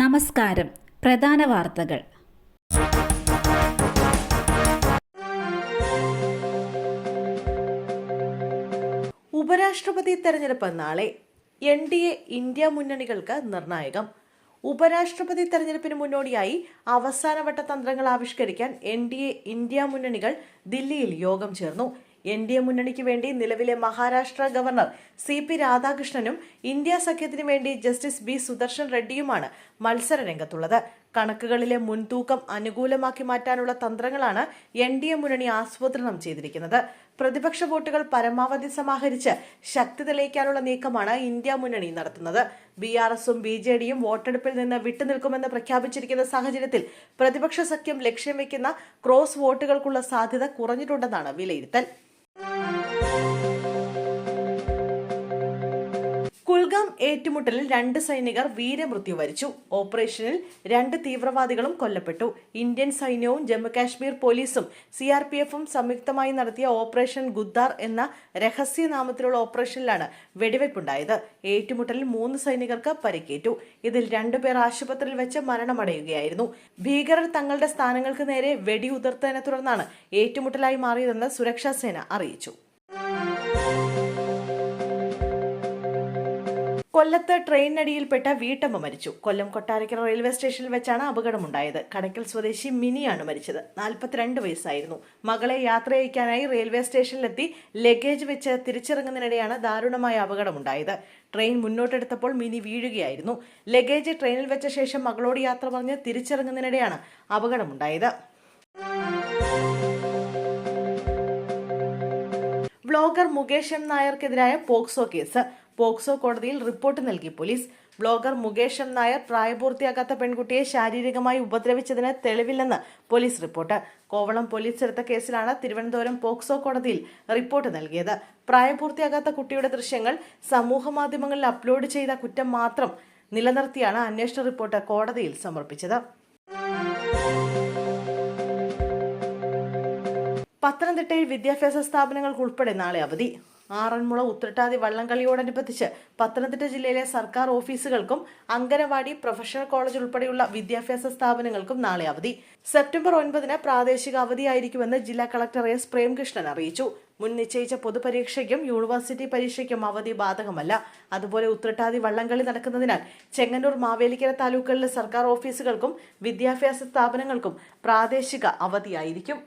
നമസ്കാരം. പ്രധാന വാർത്തകൾ. ഉപരാഷ്ട്രപതി തെരഞ്ഞെടുപ്പ് നാളെ. എൻ ഡി എ ഇന്ത്യ മുന്നണികൾക്ക് നിർണായകം. ഉപരാഷ്ട്രപതി തെരഞ്ഞെടുപ്പിന് മുന്നോടിയായി അവസാനവട്ട തന്ത്രങ്ങൾ ആവിഷ്കരിക്കാൻ എൻ ഡി എ ഇന്ത്യ മുന്നണികൾ ദില്ലിയിൽ യോഗം ചേർന്നു. എൻ ഡി എ മുന്നണിക്ക് വേണ്ടി നിലവിലെ മഹാരാഷ്ട്ര ഗവർണർ സി പി രാധാകൃഷ്ണനും ഇന്ത്യ സഖ്യത്തിനു വേണ്ടി ജസ്റ്റിസ് ബി സുദർശൻ റെഡ്ഡിയുമാണ് മത്സര രംഗത്തുള്ളത് കണക്കുകളിലെ മുൻതൂക്കം അനുകൂലമാക്കി മാറ്റാനുള്ള തന്ത്രങ്ങളാണ് എൻ ഡി എ മുന്നണി ആസൂത്രണം ചെയ്തിരിക്കുന്നത്. പ്രതിപക്ഷ വോട്ടുകൾ പരമാവധി സമാഹരിച്ച് ശക്തി തെളിയിക്കാനുള്ള നീക്കമാണ് ഇന്ത്യ മുന്നണി നടത്തുന്നത്. ബി ആർ എസും ബി ജെ ഡിയും വോട്ടെടുപ്പിൽ നിന്ന് വിട്ടുനിൽക്കുമെന്ന് പ്രഖ്യാപിച്ചിരിക്കുന്ന സാഹചര്യത്തിൽ പ്രതിപക്ഷ സഖ്യം ലക്ഷ്യം വെക്കുന്ന ക്രോസ് വോട്ടുകൾക്കുള്ള സാധ്യത കുറഞ്ഞിട്ടുണ്ടെന്നാണ് വിലയിരുത്തൽ. ഏറ്റുമുട്ടലിൽ രണ്ട് സൈനികർ വീരമൃത്യു വരിച്ചു. ഓപ്പറേഷനിൽ രണ്ട് തീവ്രവാദികളും കൊല്ലപ്പെട്ടു. ഇന്ത്യൻ സൈന്യവും ജമ്മുകാശ്മീർ പോലീസും സി ആർ പി എഫും സംയുക്തമായി നടത്തിയ ഓപ്പറേഷൻ ഗുദ്ദാർ എന്ന രഹസ്യനാമത്തിലുള്ള ഓപ്പറേഷനിലാണ് വെടിവയ്പുണ്ടായത്. ഏറ്റുമുട്ടലിൽ മൂന്ന് സൈനികർക്ക് പരിക്കേറ്റു. ഇതിൽ രണ്ടുപേർ ആശുപത്രിയിൽ വെച്ച് മരണമടയുകയായിരുന്നു. ഭീകരർ തങ്ങളുടെ സ്ഥാനങ്ങൾക്ക് നേരെ വെടിയുതിർത്തതിനെ തുടർന്നാണ് ഏറ്റുമുട്ടലായി മാറിയതെന്ന് സുരക്ഷാ സേന അറിയിച്ചു. കൊല്ലത്ത് ട്രെയിനടിയിൽപ്പെട്ട വീട്ടമ്മ മരിച്ചു. കൊല്ലം കൊട്ടാരക്കര റെയിൽവേ സ്റ്റേഷനിൽ വെച്ചാണ് അപകടമുണ്ടായത്. കടയ്ക്കൽ സ്വദേശി മിനിയാണ് മരിച്ചത്. നാൽപ്പത്തിരണ്ട് വയസ്സായിരുന്നു. മകളെ യാത്രയയക്കാനായി റെയിൽവേ സ്റ്റേഷനിലെത്തി ലഗേജ് വെച്ച് തിരിച്ചിറങ്ങുന്നതിനിടെയാണ് ദാരുണമായ അപകടമുണ്ടായത്. ട്രെയിൻ മുന്നോട്ടെടുത്തപ്പോൾ മിനി വീഴുകയായിരുന്നു. ലഗേജ് ട്രെയിനിൽ വെച്ച ശേഷം മകളോട് യാത്ര പറഞ്ഞ് തിരിച്ചിറങ്ങുന്നതിനിടെയാണ് അപകടമുണ്ടായത്. ബ്ലോഗർ മുകേഷ് എം നായർക്കെതിരായ പോക്സോ കേസ്. പോക്സോ കോടതിയിൽ റിപ്പോർട്ട് നൽകി പോലീസ്. ബ്ലോഗർ മുകേഷ് നായർ പ്രായപൂർത്തിയാകാത്ത പെൺകുട്ടിയെ ശാരീരികമായി ഉപദ്രവിച്ചതിന് തെളിവില്ലെന്ന് പോലീസ് റിപ്പോർട്ട്. കോവളം പോലീസ് എടുത്ത കേസിലാണ് തിരുവനന്തപുരം പോക്സോ കോടതിയിൽ റിപ്പോർട്ട് നൽകിയത്. പ്രായപൂർത്തിയാകാത്ത കുട്ടിയുടെ ദൃശ്യങ്ങൾ സമൂഹമാധ്യമങ്ങളിൽ അപ്ലോഡ് ചെയ്ത കുറ്റം മാത്രം നിലനിർത്തിയാണ് അന്വേഷണ റിപ്പോർട്ട് കോടതിയിൽ സമർപ്പിച്ചത്. പത്തനംതിട്ടയിൽ വിദ്യാഭ്യാസ സ്ഥാപനങ്ങൾക്ക് ഉൾപ്പെടെ നാളെ അവധി. ആറന്മുള ഉത്രട്ടാതി വള്ളംകളിയോടനുബന്ധിച്ച് പത്തനംതിട്ട ജില്ലയിലെ സർക്കാർ ഓഫീസുകൾക്കും അങ്കനവാടി പ്രൊഫഷണൽ കോളേജ് ഉൾപ്പെടെയുള്ള വിദ്യാഭ്യാസ സ്ഥാപനങ്ങൾക്കും നാളെ അവധി. സെപ്റ്റംബർ ഒൻപതിന് പ്രാദേശിക അവധിയായിരിക്കുമെന്ന് ജില്ലാ കളക്ടർ എസ് പ്രേംകൃഷ്ണൻ അറിയിച്ചു. മുൻ നിശ്ചയിച്ച പൊതുപരീക്ഷയ്ക്കും യൂണിവേഴ്സിറ്റി പരീക്ഷയ്ക്കും അവധി ബാധകമല്ല. അതുപോലെ ഉത്രട്ടാതി വള്ളംകളി നടക്കുന്നതിനാൽ ചെങ്ങന്നൂർ മാവേലിക്കര താലൂക്കുകളിലെ സർക്കാർ ഓഫീസുകൾക്കും വിദ്യാഭ്യാസ സ്ഥാപനങ്ങൾക്കും പ്രാദേശിക അവധിയായിരിക്കും.